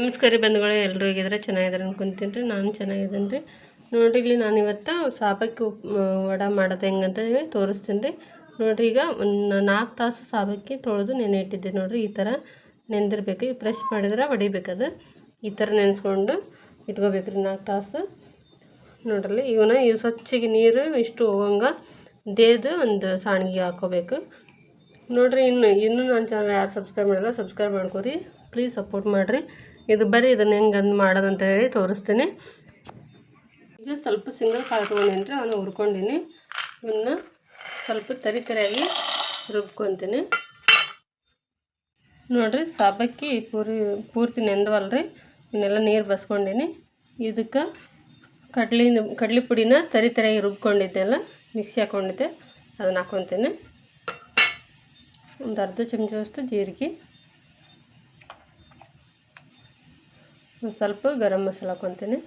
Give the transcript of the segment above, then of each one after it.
ನಮಸ್ಕಾರ ರೀ ಬಂಧುಗಳೇ ಎಲ್ಲರೂ ಹೇಗಿದ್ರೆ ಚೆನ್ನಾಗಿದ್ದಾರೆ ಅನ್ಕೊಂತೀನಿ ರೀ ನಾನು ಚೆನ್ನಾಗಿದ್ದೀನಿ ರೀ. ನೋಡಿರಿ, ಇಲ್ಲಿ ನಾನು ಇವತ್ತು ಸಾಬಕ್ಕಿ ವಡ ಮಾಡೋದು ಹೆಂಗಂತ ಹೇಳಿ ತೋರಿಸ್ತೀನಿ ರೀ. ನೋಡಿರಿ, ಈಗ ಒಂದು ನಾಲ್ಕು ತಾಸು ಸಾಬಕ್ಕಿ ತೊಳೆದು ನೆನೆ ಇಟ್ಟಿದ್ದೆ ನೋಡಿರಿ. ಈ ಥರ ನೆನೆದಿರ್ಬೇಕು ಈಗ ಫ್ರೆಶ್ ಮಾಡಿದ್ರೆ ಹೊಡಿಬೇಕದು ಈ ಥರ ನೆನೆಸ್ಕೊಂಡು ಇಟ್ಕೋಬೇಕು ರೀ ನಾಲ್ಕು ತಾಸು. ನೋಡ್ರಿ, ಇವನ್ನ ಈ ಸ್ವಚ್ಛಗೆ ನೀರು ಇಷ್ಟು ಹೋಗಂಗೆ ದೇದು ಒಂದು ಸಾಣಿಗೆ ಹಾಕೋಬೇಕು. ನೋಡಿರಿ, ಇನ್ನು, ಇನ್ನೂ ನಾನು ಚಾನಲ್ ಯಾರು ಸಬ್ಸ್ಕ್ರೈಬ್ ಮಾಡಿಲ್ಲ ಸಬ್ಸ್ಕ್ರೈಬ್ ಮಾಡ್ಕೊರಿ. ಪ್ಲೀಸ್ ಸಪೋರ್ಟ್ ಮಾಡಿರಿ. ಇದು ಬರೀ ಇದನ್ನು ಹೆಂಗೆ ಅಂದು ಮಾಡೋದಂತ ಹೇಳಿ ತೋರಿಸ್ತೀನಿ. ಈಗ ಸ್ವಲ್ಪ ಸಿಂಗಲ್ ಕಾಳು ತೊಗೊಂಡಿನಿ ರೀ ಅವನ್ನ ಹುರ್ಕೊಂಡಿನಿ. ಇವನ್ನ ಸ್ವಲ್ಪ ತರಿ ತರಿಯಾಗಿ ರುಬ್ಕೊತೀನಿ. ನೋಡಿರಿ, ಸಾಬಕ್ಕಿ ಪೂರಿ, ಪೂರ್ತಿ ನೆಂದವಲ್ರಿ ಇವನ್ನೆಲ್ಲ ನೀರು ಬಸ್ಕೊಂಡಿನಿ. ಇದಕ್ಕೆ ಕಡ್ಲಿ ಕಡ್ಲಿ ಪುಡಿನ ತರಿ ತರಿಯಾಗಿ ರುಬ್ಕೊಂಡಿದ್ದೆಲ್ಲ ಮಿಕ್ಸಿ ಹಾಕ್ಕೊಂಡಿದ್ದೆ ಅದನ್ನ ಹಾಕ್ಕೊತೀನಿ ಒಂದು ಅರ್ಧ ಚಮಚದಷ್ಟು ಜೀರಿಗೆ. ಸ್ವಲ್ಪ ಗರಂ ಮಸಾಲ ಹಾಕೊತೀನಿ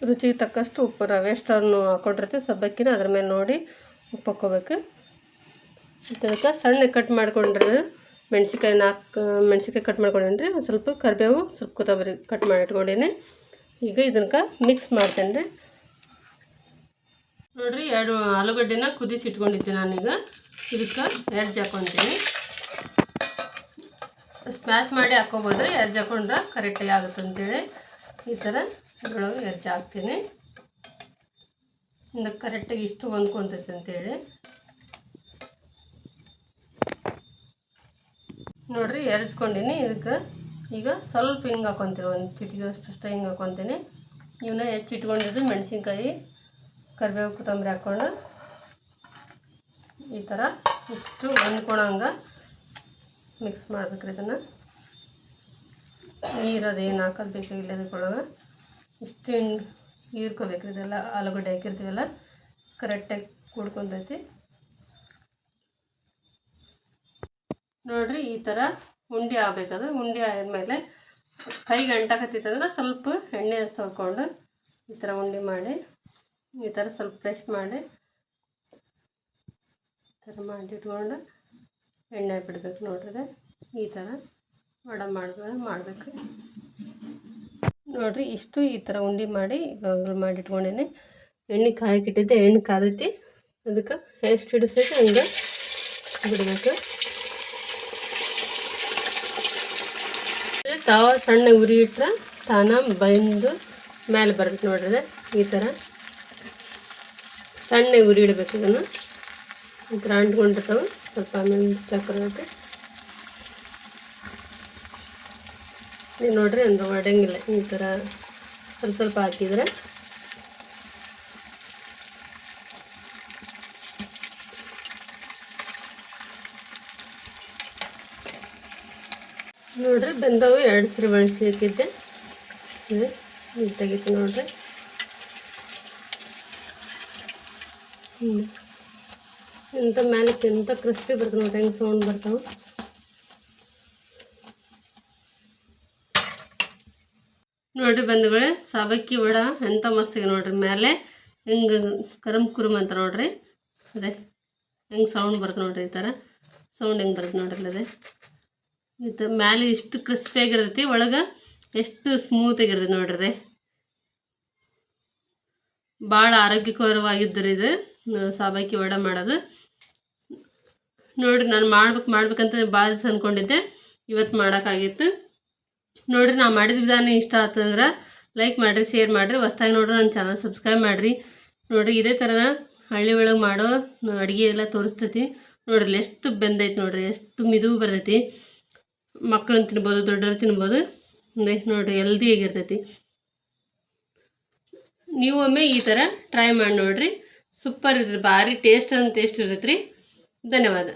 ರುಚಿಗೆ ತಕ್ಕಷ್ಟು ಉಪ್ಪು ನಾವು ಎಷ್ಟನ್ನು ಹಾಕೊಂಡಿರ್ತೀವಿ ಸಬ್ಬಕ್ಕಿನ ಅದ್ರ ಮೇಲೆ ನೋಡಿ ಉಪ್ಪು ಹಾಕ್ಕೋಬೇಕು ಅದಕ್ಕೆ ಸಣ್ಣ ಕಟ್ ಮಾಡ್ಕೊಂಡ್ರೆ ಮೆಣ್ಸಿಕಾಯಿ ನಾಲ್ಕು ಮೆಣ್ಸಿಕಾಯಿ ಕಟ್ ಮಾಡ್ಕೊಂಡೇನಿ ಒಂದು ಸ್ವಲ್ಪ ಕರಿಬೇವು, ಸ್ವಲ್ಪ ಕೊತ್ತಂಬರಿ ಕಟ್ ಮಾಡಿ ಇಟ್ಕೊಂಡೀನಿ ಈಗ ಇದನ್ಕ ಮಿಕ್ಸ್ ಮಾಡ್ತೇನೆ ರೀ ನೋಡಿರಿ ಎರಡು ಆಲೂಗಡ್ಡೆನ ಕುದಿಸಿ ಇಟ್ಕೊಂಡಿದ್ದೆ ನಾನೀಗ. ಇದಕ್ಕೆ ಎರ್ಜಿ ಹಾಕ್ಕೊತೀನಿ ಸ್ಮ್ಯಾಶ್ ಮಾಡಿ ಹಾಕ್ಕೊಬೋದ್ರಿ ಎರ್ಜ್ ಹಾಕೊಂಡ್ರೆ ಕರೆಕ್ಟಾಗಿ ಆಗುತ್ತೆ ಅಂತೇಳಿ. ಈ ಥರ ಇದ್ರೊಳಗೆ ಎರ್ಜ್ ಹಾಕ್ತೀನಿ. ಇಂದ ಕರೆಕ್ಟಾಗಿ ಇಷ್ಟು ಹೊಂದ್ಕೊತೈತೆ ಅಂತೇಳಿ. ನೋಡಿರಿ ಎರ್ಸ್ಕೊಂಡಿನಿ ಇದಕ್ಕೆ ಈಗ ಸ್ವಲ್ಪ ಹಿಂಗೆ ಹಾಕೊತೀನಿ, ಒಂದು ಚಿಟಿಗೆ ಅಷ್ಟು ಹಿಂಗೆ ಹಾಕೊತೀನಿ. ಇವನ್ನ ಹೆಚ್ಚು ಇಟ್ಕೊಂಡಿದ್ದು ಮೆಣಸಿನ್ಕಾಯಿ, ಕರಿಬೇವು, ಕೊತ್ತಂಬರಿ ಹಾಕ್ಕೊಂಡು ಈ ಥರ ಇಷ್ಟು ಹೊಂದ್ಕೊಳಂಗೆ ಮಿಕ್ಸ್ ಮಾಡ್ಬೇಕ್ರಿ ಇದನ್ನು ನೀರು ಅದೇನು ಹಾಕೋದು ಬೇಕಾಗಿಲ್ಲ ಅದಕ್ಕೊಳಗೆ ಇಷ್ಟು ಹೀರ್ಕೋಬೇಕ್ರಿ ಇದೆಲ್ಲ ಆಲೂಗಡ್ಡೆ ಹಾಕಿರ್ತೀವಲ್ಲ ಕರೆಕ್ಟಾಗಿ ಕುಡ್ಕೊಂತೈತಿ. ನೋಡಿರಿ ಈ ಥರ ಉಂಡೆ ಆಗ್ಬೇಕದು ಉಂಡೆ ಆದಮೇಲೆ ಕೈಗೆ ಗಂಟಾಕತ್ತಿತ್ತಂದ್ರೆ ಸ್ವಲ್ಪ ಎಣ್ಣೆ ಸವ್ಕೊಂಡು ಈ ಥರ ಉಂಡೆ ಮಾಡಿ, ಈ ಥರ ಸ್ವಲ್ಪ ಫ್ರೆಶ್ ಮಾಡಿ, ಈ ಥರ ಮಾಡಿ ಇಟ್ಕೊಂಡು ಎಣ್ಣೆ ಬಿಡಬೇಕು ನೋಡ್ರಿ ಈ ಥರ ವಡ ಮಾಡ್ಬೇಕು ಮಾಡಬೇಕು. ನೋಡಿರಿ ಇಷ್ಟು ಈ ಥರ ಉಂಡೆ ಮಾಡಿ ಮಾಡಿ ಇಟ್ಕೊಂಡೇನೆ ಎಣ್ಣೆ ಕಾಯಕ್ಕಿಟ್ಟಿದ್ದೆ ಎಣ್ಣೆ ಕಾದೈತಿ. ಅದಕ್ಕೆ ಎಷ್ಟು ಹಿಡಿಸೈತಿ ಹಂಗೆ ಬಿಡಬೇಕು. ತಾವ ಸಣ್ಣ ಉರಿ ಇಟ್ರೆ ತಾನ ಬಂದು ಮೇಲೆ ಬರ್ತೈತೆ ನೋಡ್ರಿ ಈ ಥರ. ಸಣ್ಣ ಉರಿ ಇಡಬೇಕು ಇದನ್ನು. ಈ ಥರ ಅಂಟ್ಕೊಂಡಿರ್ತಾವೆ. ಸ್ವಲ್ಪ ಆಮೇಲೆ ಚಾಕರಬೇಕು ನೀವು ನೋಡ್ರಿ ಅಂದ್ರೆ ಒಡಂಗಿಲ್ಲ ಈ ಥರ ಸ್ವಲ್ಪ ಸ್ವಲ್ಪ ಹಾಕಿದ್ರೆ. ನೋಡ್ರಿ ಬೆಂದವು ಎರಡು ಸರಿ ಬಳಸಿ ಹಾಕಿದ್ದೆ. ನೀಟಾಗಿತ್ತು ನೋಡ್ರಿ. ಹ್ಞೂ ಎಂಥ ಮ್ಯಾಲಕ್ಕೆ ಎಂಥ ಕ್ರಿಸ್ಪಿ ಬರ್ತದೆ ನೋಡಿ, ಹೆಂಗೆ ಸೌಂಡ್ ಬರ್ತಾವೆ. ನೋಡ್ರಿ ಬಂಧುಗಳೇ ಸಾಬಕ್ಕಿ ವಡ ಎಂಥ ಮಸ್ತಿಗೆ ನೋಡ್ರಿ ಮೇಲೆ ಹೆಂಗೆ ಕರಮ್ ಕುರುಮ್ ಅಂತ ನೋಡ್ರಿ. ಅದೇ, ಹೆಂಗೆ ಸೌಂಡ್ ಬರ್ತದೆ ನೋಡ್ರಿ ಈ ಥರ ಸೌಂಡ್ ಹೆಂಗೆ ಬರ್ತದೆ ನೋಡ್ರಿ ಅದೇ. ಈ ಥರ ಮ್ಯಾಲೆ ಇಷ್ಟು ಕ್ರಿಸ್ಪಿಯಾಗಿರ್ತೈತಿ ಒಳಗೆ ಎಷ್ಟು ಸ್ಮೂತಾಗಿರ್ತೈತಿ ನೋಡ್ರಿ ಭಾಳ ಆರೋಗ್ಯಕರವಾಗಿದ್ದರು ಇದು. ಸಾಬಕ್ಕಿ ವಡ ಮಾಡೋದು. ನೋಡಿರಿ ನಾನು ಮಾಡ್ಬೇಕು, ಮಾಡ್ಬೇಕಂತ ಭಾಳ ದಿವಸ ಅಂದ್ಕೊಂಡಿದ್ದೆ ಇವತ್ತು ಮಾಡೋಕ್ಕಾಗಿತ್ತು. ನೋಡಿರಿ ನಾವು ಮಾಡಿದ ವಿಧಾನ ಇಷ್ಟ ಆತಂದ್ರೆ ಲೈಕ್ ಮಾಡಿರಿ ಶೇರ್ ಮಾಡಿರಿ. ಹೊಸ್ದಾಗಿ ನೋಡ್ರಿ ನನ್ನ ಚಾನಲ್ ಸಬ್ಸ್ಕ್ರೈಬ್ ಮಾಡಿರಿ. ನೋಡಿರಿ ಇದೇ ಥರ ಹಳ್ಳಿ ಒಳಗೆ ಮಾಡೋ ಅಡುಗೆ ಎಲ್ಲ ತೋರಿಸ್ತೈತಿ. ನೋಡ್ರಿ ಎಷ್ಟು ಬೆಂದೈತೆ ನೋಡ್ರಿ, ಎಷ್ಟು ಮಿದುವು ಬರ್ತೈತಿ. ಮಕ್ಕಳನ್ನ ತಿನ್ಬೋದು ದೊಡ್ಡವ್ರು ತಿನ್ಬೋದು. ನೋಡಿರಿ ಹೆಲ್ದಿಯಾಗಿರ್ತೈತಿ ನೀವು ಒಮ್ಮೆ ಈ ಥರ ಟ್ರೈ ಮಾಡಿ ನೋಡಿರಿ. ಸೂಪರ್ ಇರ್ತದೆ ಭಾರಿ ಟೇಸ್ಟ್ ಅಂತ ಟೇಸ್ಟ್ ಇರ್ತೈತೆ ರೀ ಧನ್ಯವಾದ.